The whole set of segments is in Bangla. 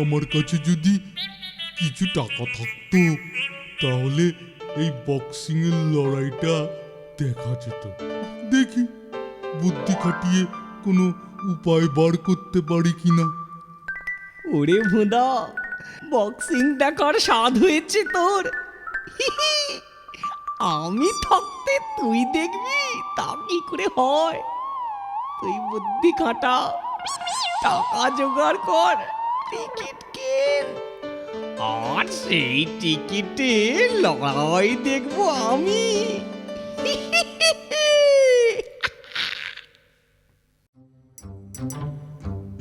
আমার কাছে যদি কিছু টাকা থাকতো, তাহলে এই বক্সিং এর লড়াইটা দেখা যেত। দেখি, বুদ্ধি খাটিয়ে কোনো উপায় বার করতে পারি কিনা। ওরে ভোঁদা বক্সিং দেখার স্বাদ হয়েছে তোর। আমি থাকতে তুই দেখবি তা কি করে হয়? তুই বুদ্ধি খাটা। টাকা জোগাড় কর। টিকিট কেন? আর সেই টিকিটে লড়াই দেখব আমি।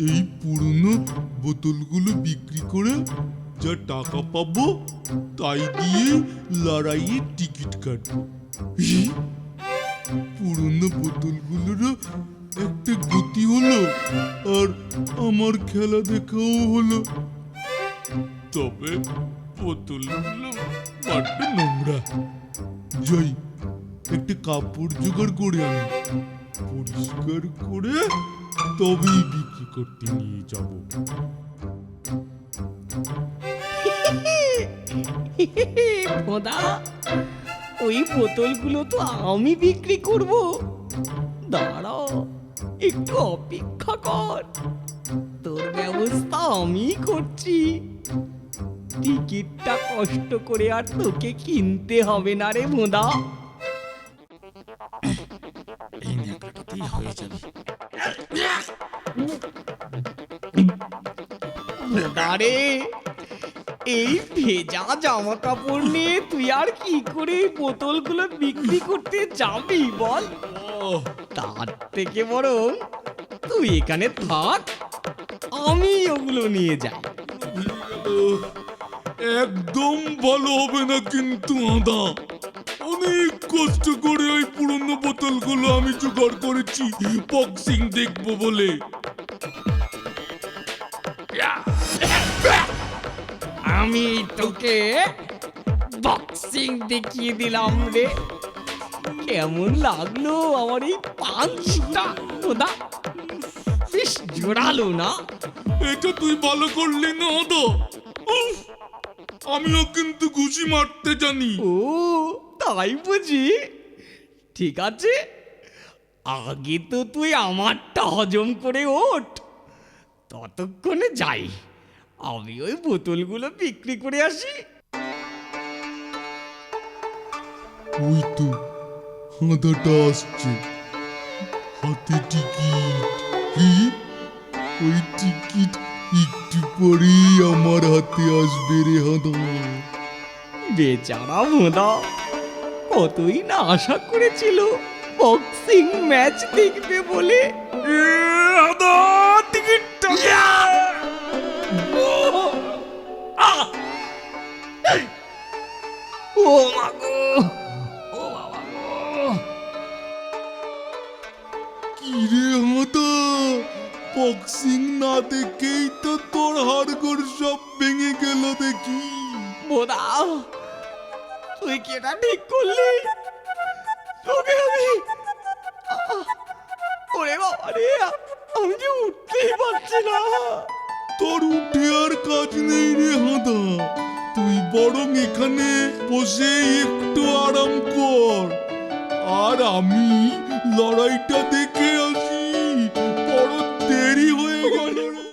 এই পুরনো বোতলগুলো বিক্রি করে যা টাকা পাবো, তাই দিয়ে লড়াইয়ের টিকিট কাটবো! পুরনো বোতলগুলোরও আমার খেলা দেখাও হলো। তবে বোতলগুলো বড্ড নোংরা। যাই, একটা কাপড় জোগাড় করে আনি। পরিষ্কার করে তবেই বিক্রি করতে নিয়ে যাব। ভোঁদা ওই বোতলগুলো তো আমি বিক্রি করব। দাঁড়াও, একটু অপেক্ষা কর। তোর ব্যবস্থা আমি করছি। টিকিটটা কষ্ট করে আর তোকে কিনতে হবে না রে ভোঁদা এই ন্যাকড়াটাতেই হয়ে যাবে। এই ভেজা জামা কাপড় নিয়ে তুই আর কি করে এই বোতলগুলো বিক্রি করতে যাবি বল? তার থেকে বরং তুই এখানে থাক। আমি ওগুলো নিয়ে যাই। একদম ভালো হবে না কিন্তু আদা। অনেক কষ্ট করে ওই পুরনো বোতলগুলো আমি জোগাড় করেছি। বক্সিং দেখব বলে। আমি তোকে বক্সিং দেখিয়ে দিলাম রে। কেমন লাগল আমার এই পাঁচটা খোদা? বেশ জোরালো না? এটা তুই ভালো করলি না উফ, আমিও কিন্তু ঘুষি মারতে জানি। ও তাই বুঝি? ঠিক আছে। আগে তো তুই আমারটা হজম করে ওঠ। ততক্ষণে যাই। আমি ওই বোতলগুলো বিক্রি করে আসি। ওই তো হাঁদাটা আসছে। হাতে টিকিট। কি? ওই টিকিট একটু পরেই আমার হাতে আসবে রে হাঁদা। বেচারা ভোঁদা কতই না আশা করেছিল বক্সিং ম্যাচ দেখবে বলে। ও মাগো বক্সিং না দেখেই তো তোর হাড়গোড় সব ভেঙে গেল দেখি। বোদা তুই কি এটা ঠিক করলি? তোকে আমি ওরে বাবা রে আমি যে উঠতেই পারছি না। তোর উঠে আর কাজ নেই রে হাঁদা। তুই বরং এখানে বসে একটু আরাম কর। আর আমি লড়াইটা দেখে Yo, no, no.